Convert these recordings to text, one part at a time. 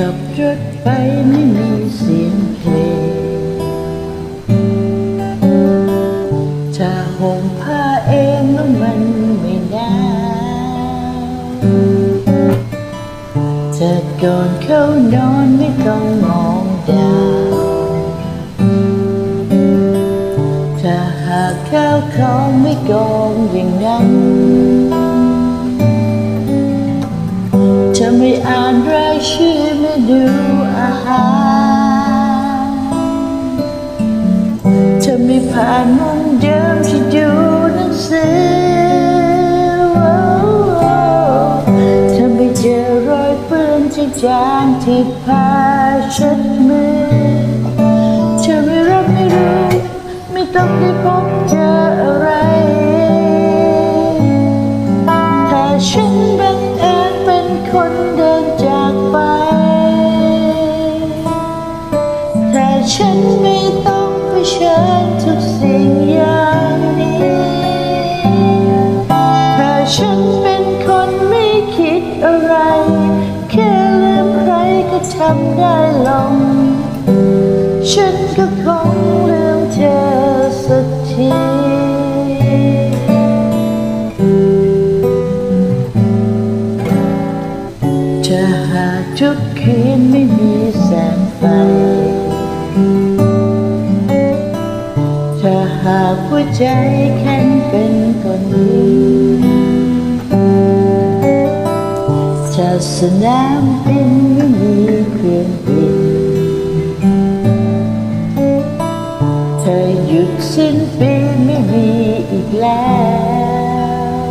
ขับรถไฟไม่มีเสียงเพลงจะห่มผ้าเองแล้วมันไม่หนาวจะก่อนเข้านอนไม่ต้องมองดาวจะหากข้าวของไม่กองอย่างนั้นจะไม่อ่านรายชื่อ จางที่พาชัดมือจะไม่รับไม่รู้ไม่ต้องได้พบเจออะไร ทำได้ลง ฉันก็คงลืมเธอสักทีจะหากทุกคืนไม่มีแสงไฟถ้าหากหัวใจแข็งเป็นก้อนหินถ้าสนามบิน ดสิ้นปีไม่มีอีกแล้ว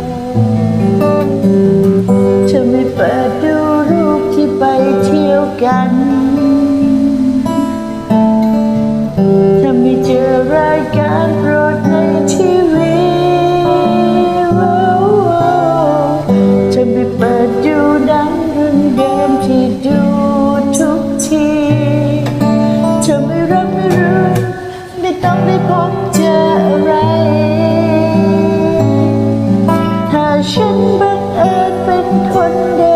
จะไม่เปิดดูรูปที่ไปเที่ยวกันถ้าไม่เจอรายการโปรดในทีวีจะไม่เปิดดูหนังเรื่องเดิมที่ดูทุกทีจะไม่รับไม่รู้ ต้องได้พบเจออะไร ถ้าฉันบังเอิญเป็นคนเดียว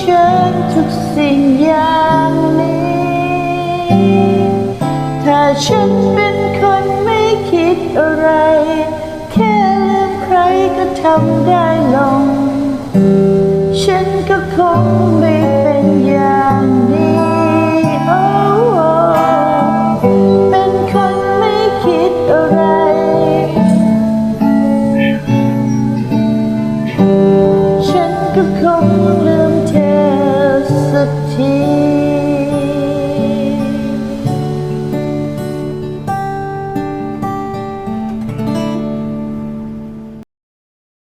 ฉันทุกสิ่งอย่างนี้ ถ้าฉันเป็นคนไม่คิดอะไร แค่ลืมใครก็ทำได้ลง ฉันก็คงไม่เป็นอย่างนี้ โอ้เป็นคนไม่คิดอะไร ฉันก็คง